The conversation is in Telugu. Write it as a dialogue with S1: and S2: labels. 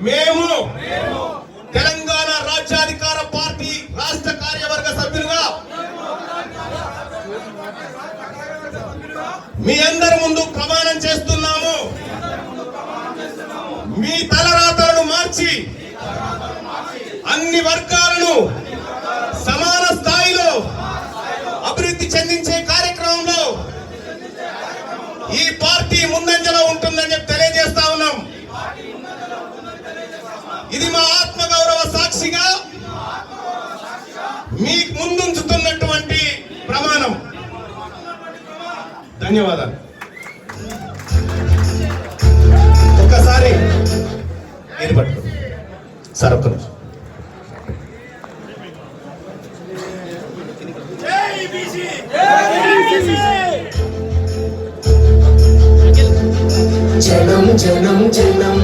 S1: మేము తెలంగాణ రాజ్యాధికార పార్టీ రాష్ట్ర కార్యవర్గ సభ్యులుగా మీ అందరి ముందు ప్రమాణం చేస్తున్నాము. మీ తలరాతలను మార్చి అన్ని వర్గాలను సమాన స్థాయిలో అభివృద్ధి చెందించే కార్యక్రమంలో ఈ పార్టీ ముందంజలో ఉంటుందని చెప్పి ఇది మా ఆత్మ గౌరవ సాక్షిగా మీకు ముందుంచుతున్నటువంటి ప్రమాణం. ధన్యవాదాలు. ఒక్కసారి నేను పట్టుకో సార్ ఒక్క నిమిషం.
S2: జనం జనం జనం